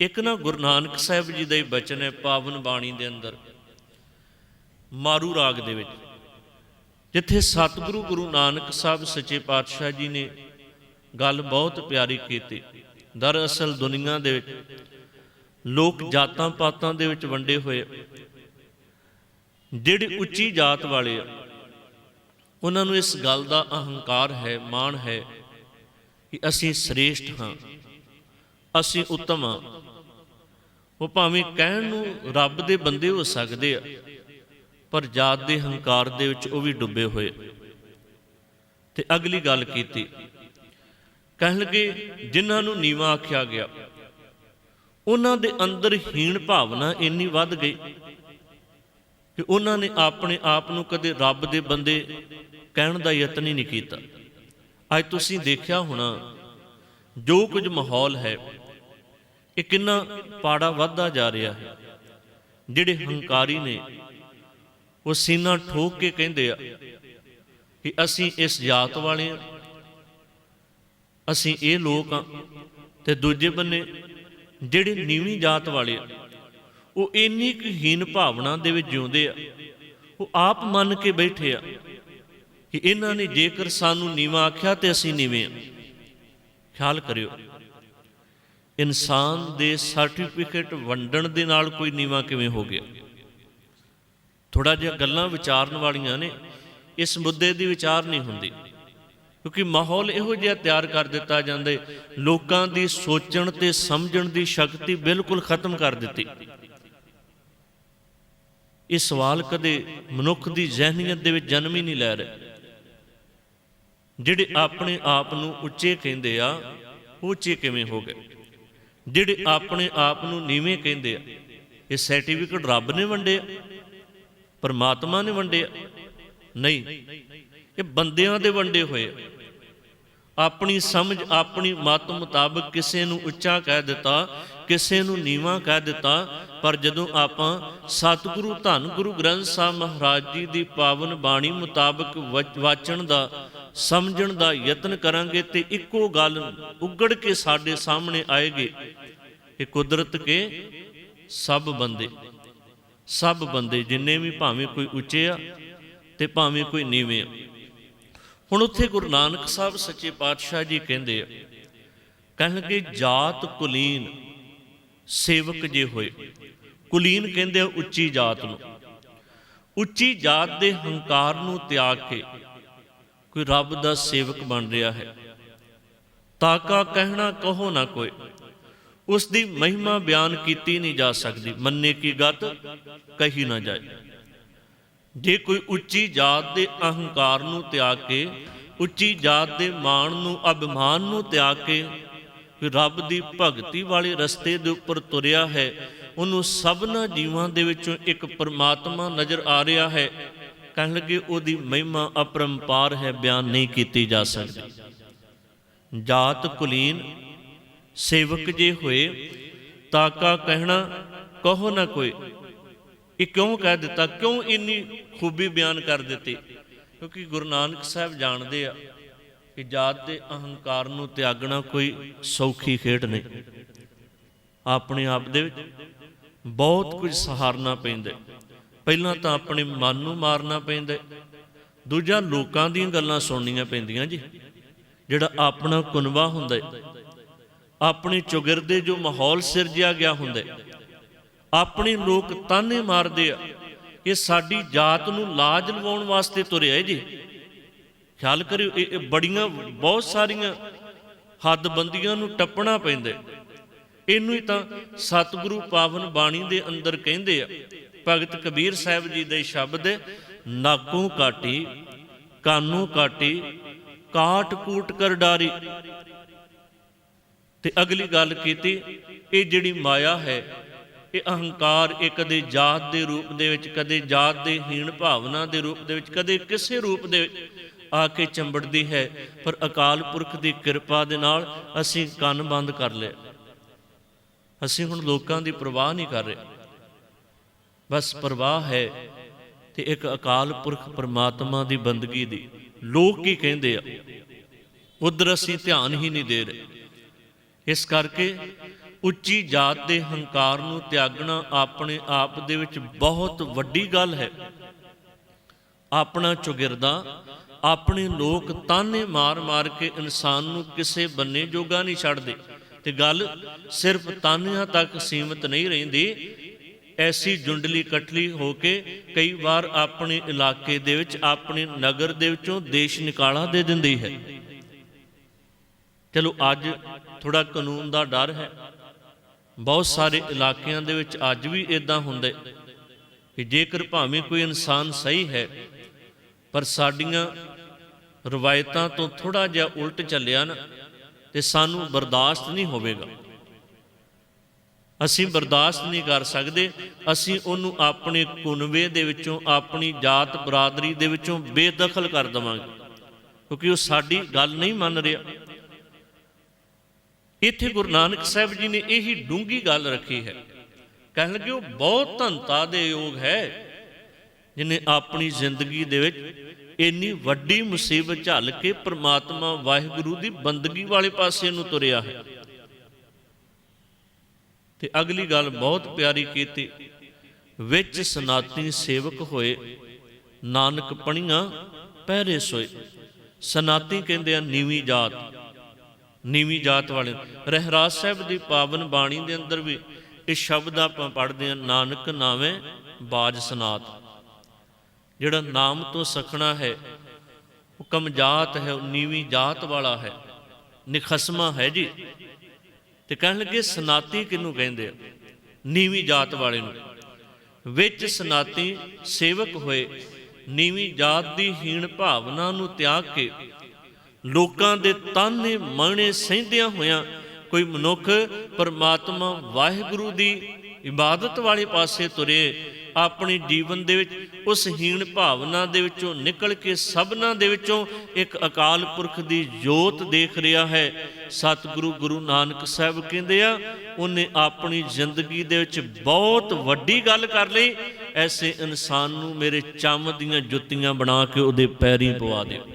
ਇੱਕ ਨਾ ਗੁਰੂ ਨਾਨਕ ਸਾਹਿਬ ਜੀ ਦਾ ਹੀ ਬਚਨ ਹੈ ਪਾਵਨ ਬਾਣੀ ਦੇ ਅੰਦਰ, ਮਾਰੂ ਰਾਗ ਦੇ ਵਿੱਚ, ਜਿੱਥੇ ਸਤਿਗੁਰੂ ਗੁਰੂ ਨਾਨਕ ਸਾਹਿਬ ਸੱਚੇ ਪਾਤਸ਼ਾਹ ਜੀ ਨੇ ਗੱਲ ਬਹੁਤ ਪਿਆਰੀ ਕੀਤੀ ਦਰਅਸਲ ਦੁਨੀਆ ਦੇ ਵਿੱਚ ਲੋਕ ਜਾਤਾਂ ਪਾਤਾਂ ਦੇ ਵਿੱਚ ਵੰਡੇ ਹੋਏ ਆ। ਜਿਹੜੇ ਉੱਚੀ ਜਾਤ ਵਾਲੇ ਆ, ਉਹਨਾਂ ਨੂੰ ਇਸ ਗੱਲ ਦਾ ਅਹੰਕਾਰ ਹੈ, ਮਾਣ ਹੈ ਕਿ ਅਸੀਂ ਸ੍ਰੇਸ਼ਟ ਹਾਂ ਅਸੀਂ ਉੱਤਮ ਹਾਂ। ਉਹ ਭਾਵੇਂ ਕਹਿਣ ਨੂੰ ਰੱਬ ਦੇ ਬੰਦੇ ਹੋ ਸਕਦੇ ਆ, ਪਰ ਜਾਤ ਦੇ ਹੰਕਾਰ ਦੇ ਵਿੱਚ ਉਹ ਵੀ ਡੁੱਬੇ ਹੋਏ। ਤੇ ਅਗਲੀ ਗੱਲ ਕੀਤੀ। ਕਹਿਣ ਲੱਗੇ, ਜਿਨ੍ਹਾਂ ਨੂੰ ਨੀਵਾ ਆਖਿਆ ਗਿਆ, ਉਹਨਾਂ ਦੇ ਅੰਦਰ ਹੀਣ ਭਾਵਨਾ ਇੰਨੀ ਵੱਧ ਗਈ ਕਿ ਉਹਨਾਂ ਨੇ ਆਪਣੇ ਆਪ ਨੂੰ ਕਦੇ ਰੱਬ ਦੇ ਬੰਦੇ ਕਹਿਣ ਦਾ ਯਤਨ ਹੀ ਨਹੀਂ ਕੀਤਾ। ਅੱਜ ਤੁਸੀਂ ਦੇਖਿਆ ਹੋਣਾ, ਜੋ ਕੁਝ ਮਾਹੌਲ ਹੈ ਇਹ ਕਿੰਨਾ ਪਾੜਾ ਵੱਧਦਾ ਜਾ ਰਿਹਾ। ਹੈ ਜਿਹੜੇ ਹੰਕਾਰੀ ਨੇ, ਉਹ ਸੀਨਾ ਠੋਕ ਕੇ ਕਹਿੰਦੇ ਆ ਕਿ ਅਸੀਂ ਇਸ ਜਾਤ ਵਾਲੇ ਆ। ਅਸੀਂ ਇਹ ਲੋਕ ਆ ਤੇ ਦੂਜੇ ਬੰਨੇ ਜਿਹੜੇ ਨੀਵੀਂ ਜਾਤ ਵਾਲੇ ਆ, ਉਹ ਇੰਨੀ ਕੁ ਹੀਨ ਭਾਵਨਾ ਦੇ ਵਿੱਚ ਜਿਉਂਦੇ ਆ। ਉਹ ਆਪ ਮੰਨ ਕੇ ਬੈਠੇ ਆ ਕਿ ਇਹਨਾਂ ਨੇ ਜੇਕਰ ਸਾਨੂੰ ਨੀਵਾਂ ਆਖਿਆ ਤੇ ਅਸੀਂ ਨੀਵੇਂ ਆ। ਖਿਆਲ ਕਰਿਓ। ਇਨਸਾਨ ਦੇ ਸਰਟੀਫਿਕੇਟ ਵੰਡਣ ਦੇ ਨਾਲ ਕੋਈ ਨੀਵਾਂ ਕਿਵੇਂ ਹੋ ਗਿਆ? ਥੋੜਾ ਜਿਹਾ ਗੱਲਾਂ ਵਿਚਾਰਨ ਵਾਲੀਆਂ ਨੇ, ਇਸ ਮੁੱਦੇ ਦੀ ਵਿਚਾਰ ਨਹੀਂ ਹੁੰਦੀ। ਕਿਉਂਕਿ ਮਾਹੌਲ ਇਹੋ ਜਿਹਾ ਤਿਆਰ ਕਰ ਦਿੱਤਾ ਜਾਂਦਾ ਲੋਕਾਂ ਦੀ ਸੋਚਣ ਤੇ ਸਮਝਣ ਦੀ ਸ਼ਕਤੀ ਬਿਲਕੁਲ ਖਤਮ ਕਰ ਦਿੱਤੀ। ਇਹ ਸਵਾਲ ਕਦੇ ਮਨੁੱਖ ਦੀ ਜ਼ਿਹਨੀਅਤ ਦੇ ਵਿੱਚ ਜਨਮ ਹੀ ਨਹੀਂ ਲੈ ਰਿਹਾ। ਜਿਹੜੇ ਆਪਣੇ ਆਪ ਨੂੰ ਉੱਚੇ ਕਹਿੰਦੇ ਆ, ਉਹ ਉੱਚੇ ਕਿਵੇਂ ਹੋ ਗਏ? ਜਿਹੜੇ ਆਪਣੇ ਆਪ ਨੂੰ ਨੀਵੇਂ ਕਹਿੰਦੇ ਆ, ਇਹ ਸਰਟੀਫਿਕੇਟ ਰੱਬ ਨੇ ਵੰਡੇ ਪਰਮਾਤਮਾ ਨੇ ਵੰਡੇ ਨਹੀਂ, ਇਹ ਬੰਦਿਆਂ ਦੇ ਵੰਡੇ ਹੋਏ ਆਪਣੀ ਸਮਝ, ਆਪਣੀ ਮਤ ਮੁਤਾਬਕ ਕਿਸੇ ਨੂੰ ਉੱਚਾ ਕਹਿ ਦਿੱਤਾ, ਕਿਸੇ ਨੂੰ ਨੀਵਾਂ ਕਹਿ ਦਿੱਤਾ, ਪਰ ਜਦੋਂ ਆਪਾਂ ਸਤਿਗੁਰੂ, ਧੰਨ ਗੁਰੂ ਗ੍ਰੰਥ ਸਾਹਿਬ ਮਹਾਰਾਜ ਜੀ ਦੀ ਪਾਵਨ ਬਾਣੀ ਮੁਤਾਬਕ ਵਚ- ਵਾਚਣ ਦਾ ਸਮਝਣ ਦਾ ਯਤਨ ਕਰਾਂਗੇ ਤੇ ਇੱਕੋ ਗੱਲ ਉਗੜ ਕੇ ਸਾਡੇ ਸਾਹਮਣੇ ਆਏਗੀ ਕਿ ਕੁਦਰਤ ਕੇ ਸਭ ਬੰਦੇ ਸਭ ਬੰਦੇ ਜਿੰਨੇ ਵੀ ਭਾਵੇਂ ਕੋਈ ਉੱਚੇ ਆ ਤੇ ਭਾਵੇਂ ਕੋਈ ਨੀਵੇਂ ਆ। ਹੁਣ ਉੱਥੇ ਗੁਰੂ ਨਾਨਕ ਸਾਹਿਬ ਸੱਚੇ ਪਾਤਸ਼ਾਹ ਜੀ ਕਹਿੰਦੇ ਆ, ਕਹਿਣਗੇ ਜਾਤ ਕੁਲੀਨ ਸੇਵਕ ਜੇ ਹੋਏ। ਕੁਲੀਨ ਕਹਿੰਦੇ ਆ ਉੱਚੀ ਜਾਤ ਨੂੰ। ਉੱਚੀ ਜਾਤ ਦੇ ਹੰਕਾਰ ਨੂੰ ਤਿਆਗ ਕੇ ਕੋਈ ਰੱਬ ਦਾ ਸੇਵਕ ਬਣ ਰਿਹਾ ਹੈ। ਤਾਕਾ ਕਹਿਣਾ ਕਹੋ ਨਾ ਕੋਈ। ਉਸ ਦੀ ਮਹਿਮਾ ਬਿਆਨ ਕੀਤੀ ਨਹੀਂ ਜਾ ਸਕਦੀ। ਮੰਨੇ ਕੀ ਗਤ ਕਹੀ ਨਾ ਜਾਏ। ਜੇ ਕੋਈ ਉੱਚੀ ਜਾਤ ਦੇ ਅਹੰਕਾਰ ਨੂੰ ਤਿਆਗ ਕੇ, ਉੱਚੀ ਜਾਤ ਦੇ ਮਾਣ ਨੂੰ, ਅਭਿਮਾਨ ਨੂੰ ਤਿਆਗ ਕੇ ਰੱਬ ਦੀ ਭਗਤੀ ਵਾਲੇ ਰਸਤੇ ਦੇ ਉੱਪਰ ਤੁਰਿਆ ਹੈ, ਉਹਨੂੰ ਸਭਨਾ ਜੀਵਾਂ ਦੇ ਵਿੱਚੋਂ ਇੱਕ ਪਰਮਾਤਮਾ ਨਜ਼ਰ ਆ ਰਿਹਾ ਹੈ ਕਹਿਣ ਲੱਗੇ, ਉਹਦੀ ਮਹਿਮਾ ਅਪਰੰਪਾਰ ਹੈ, ਬਿਆਨ ਨਹੀਂ ਕੀਤੀ ਜਾ ਸਕਦੀ। ਜਾਤ ਕੁਲੀਨ ਸੇਵਕ ਜੇ ਹੋਏ ਤਾਕਾ ਕਹਿਣਾ, ਕਹੋ ਨਾ ਕੋਈ। ਇਹ ਕਿਉਂ ਕਹਿ ਦਿੱਤਾ? ਕਿਉਂ ਇੰਨੀ ਖੂਬੀ ਬਿਆਨ ਕਰ ਦਿੱਤੀ? ਕਿਉਂਕਿ ਗੁਰੂ ਨਾਨਕ ਸਾਹਿਬ ਜਾਣਦੇ ਆ ਕਿ ਜਾਤ ਦੇ ਅਹੰਕਾਰ ਨੂੰ ਤਿਆਗਣਾ ਕੋਈ ਸੌਖੀ ਖੇਡ ਨਹੀਂ। ਆਪਣੇ ਆਪ ਦੇ ਵਿੱਚ ਬਹੁਤ ਕੁਝ ਸਹਾਰਨਾ ਪੈਂਦਾ ਪਹਿਲਾਂ ਤਾਂ ਆਪਣੇ ਮਨ ਨੂੰ ਮਾਰਨਾ ਪੈਂਦਾ ਦੂਜਾ ਲੋਕਾਂ ਦੀਆਂ ਗੱਲਾਂ ਸੁਣਨੀਆਂ ਪੈਂਦੀਆਂ ਜੀ। ਜਿਹੜਾ ਆਪਣਾ ਕੁਨਵਾ ਹੁੰਦਾ ਹੈ। ਆਪਣੇ ਚੁਗਿਰਦੇ ਜੋ ਮਾਹੌਲ ਸਿਰਜਿਆ ਗਿਆ ਹੁੰਦਾ ਹੈ। ਆਪਣੇ ਲੋਕ ਤਾਨੇ ਮਾਰਦੇ ਆ ਇਹ ਸਾਡੀ ਜਾਤ ਨੂੰ ਲਾਜ ਲਵਾਉਣ ਵਾਸਤੇ ਤੁਰਿਆ ਹੈ ਜੀ। ਖਿਆਲ ਕਰਿਓ, ਇਹ ਬੜੀਆਂ, ਬਹੁਤ ਸਾਰੀਆਂ ਹੱਦਬੰਦੀਆਂ ਨੂੰ ਟੱਪਣਾ ਪੈਂਦਾ ਇਹਨੂੰ ਹੀ ਤਾਂ ਸਤਿਗੁਰੂ ਪਾਵਨ ਬਾਣੀ ਦੇ ਅੰਦਰ ਕਹਿੰਦੇ ਆ ਭਗਤ ਕਬੀਰ ਸਾਹਿਬ ਜੀ ਦੇ ਸ਼ਬਦ, ਨਾਕੂ ਕਾਟੀ, ਕਾਨੋਂ ਕਾਟੀ, ਕਾਟ ਕੂਟ ਕਰ ਡਾਰੀ। ਤੇ ਅਗਲੀ ਗੱਲ ਕੀਤੀ, ਇਹ ਜਿਹੜੀ ਮਾਇਆ ਹੈ, ਇਹ ਅਹੰਕਾਰ ਇਹ ਕਦੇ ਜਾਤ ਦੇ ਰੂਪ ਦੇ ਵਿੱਚ, ਕਦੇ ਜਾਤ ਦੇ ਹੀਣ ਭਾਵਨਾ ਦੇ ਰੂਪ ਦੇ ਵਿੱਚ, ਕਦੇ ਕਿਸੇ ਰੂਪ ਦੇ ਵਿੱਚ ਆ ਕੇ ਚੰਬੜਦੀ ਹੈ। ਪਰ ਅਕਾਲ ਪੁਰਖ ਦੀ ਕਿਰਪਾ ਦੇ ਨਾਲ ਅਸੀਂ ਕੰਨ ਬੰਦ ਕਰ ਲਏ। ਅਸੀਂ ਹੁਣ ਲੋਕਾਂ ਦੀ ਪਰਵਾਹ ਨਹੀਂ ਕਰ ਰਹੇ। ਬਸ ਪ੍ਰਵਾਹ ਹੈ ਤੇ ਇੱਕ ਅਕਾਲ ਪੁਰਖ ਪਰਮਾਤਮਾ ਦੀ ਬੰਦਗੀ ਦੀ। ਲੋਕ ਕੀ ਕਹਿੰਦੇ ਆ? ਉਧਰ ਅਸੀਂ ਧਿਆਨ ਹੀ ਨਹੀਂ ਦੇ ਰਹੇ। ਇਸ ਕਰਕੇ ਉੱਚੀ ਜਾਤ ਦੇ ਹੰਕਾਰ ਨੂੰ ਤਿਆਗਣਾ ਆਪਣੇ ਆਪ ਦੇ ਵਿੱਚ ਬਹੁਤ ਵੱਡੀ ਗੱਲ ਹੈ। ਆਪਣਾ ਚੁਗਿਰਦਾ, ਆਪਣੇ ਲੋਕ ਤਾਨੇ ਮਾਰ-ਮਾਰ ਕੇ ਇਨਸਾਨ ਨੂੰ ਕਿਸੇ ਬੰਨੇ ਜੋਗਾ ਨਹੀਂ ਛੱਡਦੇ। ਤੇ ਗੱਲ ਸਿਰਫ ਤਾਨਿਆਂ ਤੱਕ ਸੀਮਿਤ ਨਹੀਂ ਰਹਿੰਦੀ ਐਸੀ ਜੁੰਡਲੀ ਕਟਲੀ ਹੋ ਕੇ ਕਈ ਵਾਰ ਆਪਣੇ ਇਲਾਕੇ ਦੇ ਵਿੱਚ, ਆਪਣੇ ਨਗਰ ਦੇ ਵਿੱਚੋਂ ਦੇਸ਼ ਨਿਕਾਲਾ ਦੇ ਦਿੰਦੀ ਹੈ। ਚਲੋ ਅੱਜ ਥੋੜਾ ਕਾਨੂੰਨ ਦਾ ਡਰ ਹੈ। ਬਹੁਤ ਸਾਰੇ ਇਲਾਕਿਆਂ ਦੇ ਵਿੱਚ ਅੱਜ ਵੀ ਇਦਾਂ ਹੁੰਦਾ ਕਿ ਜੇਕਰ ਭਾਵੇਂ ਕੋਈ ਇਨਸਾਨ ਸਹੀ ਹੈ, ਪਰ ਸਾਡੀਆਂ ਰਵਾਇਤਾਂ ਤੋਂ ਥੋੜਾ ਜਿਹਾ ਉਲਟ ਚੱਲਿਆ ਨਾ, ਤੇ ਸਾਨੂੰ ਬਰਦਾਸ਼ਤ ਨਹੀਂ ਹੋਵੇਗਾ। ਅਸੀਂ ਬਰਦਾਸ਼ਤ ਨਹੀਂ ਕਰ ਸਕਦੇ। ਅਸੀਂ ਉਹਨੂੰ ਆਪਣੇ ਕੁਨਵੇ ਦੇ ਵਿੱਚੋਂ, ਆਪਣੀ ਜਾਤ ਬਰਾਦਰੀ ਦੇ ਵਿੱਚੋਂ ਬੇਦਖਲ ਕਰ ਦਵਾਂਗੇ। ਕਿਉਂਕਿ ਉਹ ਸਾਡੀ ਗੱਲ ਨਹੀਂ ਮੰਨ ਰਿਹਾ। ਇੱਥੇ ਗੁਰੂ ਨਾਨਕ ਸਾਹਿਬ ਜੀ ਨੇ ਇਹੀ ਡੂੰਗੀ ਗੱਲ ਰੱਖੀ ਹੈ। ਕਹਿਣ ਲੱਗੇ, ਉਹ ਬਹੁਤ ਧੰਤਾ ਦੇ ਯੋਗ ਹੈ ਜਿਨੇ ਆਪਣੀ ਜ਼ਿੰਦਗੀ ਦੇ ਵਿੱਚ ਇੰਨੀ ਵੱਡੀ ਮੁਸੀਬਤ ਝੱਲ ਕੇ ਪ੍ਰਮਾਤਮਾ ਵਾਹਿਗੁਰੂ ਦੀ ਬੰਦਗੀ ਵਾਲੇ ਪਾਸੇ ਨੂੰ ਤੁਰਿਆ ਹੈ। ਤੇ ਅਗਲੀ ਗੱਲ ਬਹੁਤ ਪਿਆਰੀ ਕੀਤੀ। ਵਿੱਚ ਸਨਾਤਨੀ ਸੇਵਕ ਹੋਏ, ਨਾਨਕ ਪਣੀਆਂ ਪਹਿਰੇ ਸੋਏ। ਸਨਾਤੀ ਕਹਿੰਦੇ ਆ ਨੀਵੀਂ ਜਾਤ ਨੀਵੀਂ ਜਾਤ ਵਾਲੇ। ਰਹਿਰਾਜ ਸਾਹਿਬ ਦੀ ਪਾਵਨ ਬਾਣੀ ਦੇ ਅੰਦਰ ਵੀ ਇਹ ਸ਼ਬਦ ਆਪਾਂ ਪੜ੍ਹਦੇ ਆ ਨਾਨਕ ਨਾਵੇਂ ਬਾਜ ਸਨਾਤ। ਜਿਹੜਾ ਨਾਮ ਤੋਂ ਸਖਣਾ ਹੈ, ਉਹ ਕਮਜਾਤ ਹੈ, ਉਹ ਨੀਵੀਂ ਜਾਤ ਵਾਲਾ ਹੈ। ਨਿਖਸਮਾ ਹੈ ਜੀ। ਤੇ ਕਹਿਣ ਲੱਗੇ, ਸਨਾਤੀ ਕਿਹਨੂੰ ਕਹਿੰਦੇ ਆ? ਨੀਵੀਂ ਜਾਤ ਵਾਲੇ ਨੂੰ। ਵਿੱਚ ਸਨਾਤੀ ਸੇਵਕ ਹੋਏ, ਨੀਵੀਂ ਜਾਤ ਦੀ ਹੀਣ ਭਾਵਨਾ ਨੂੰ ਤਿਆਗ ਕੇ ਲੋਕਾਂ ਦੇ ਤਾਨੇ ਮਾਣੇ ਸਹਿੰਦਿਆਂ ਹੋਇਆਂ ਕੋਈ ਮਨੁੱਖ ਪਰਮਾਤਮਾ ਵਾਹਿਗੁਰੂ ਦੀ ਇਬਾਦਤ ਵਾਲੇ ਪਾਸੇ ਤੁਰੇ ਆਪਣੇ ਜੀਵਨ ਦੇ ਵਿੱਚ, ਉਸ ਹੀਣ ਭਾਵਨਾ ਦੇ ਵਿੱਚੋਂ ਨਿਕਲ ਕੇ ਸਭਨਾਂ ਦੇ ਵਿੱਚੋਂ ਇੱਕ ਅਕਾਲ ਪੁਰਖ ਦੀ ਜੋਤ ਦੇਖ ਰਿਹਾ ਹੈ। ਸਤਿਗੁਰੂ ਗੁਰੂ ਨਾਨਕ ਸਾਹਿਬ ਕਹਿੰਦੇ ਆ, ਉਹਨੇ ਆਪਣੀ ਜ਼ਿੰਦਗੀ ਦੇ ਵਿੱਚ ਬਹੁਤ ਵੱਡੀ ਗੱਲ ਕਰ ਲਈ। ਐਸੇ ਇਨਸਾਨ ਨੂੰ ਮੇਰੇ ਚੰਮ ਦੀਆਂ ਜੁੱਤੀਆਂ ਬਣਾ ਕੇ ਉਹਦੇ ਪੈਰੀਂ ਪਵਾ ਦਿਓ।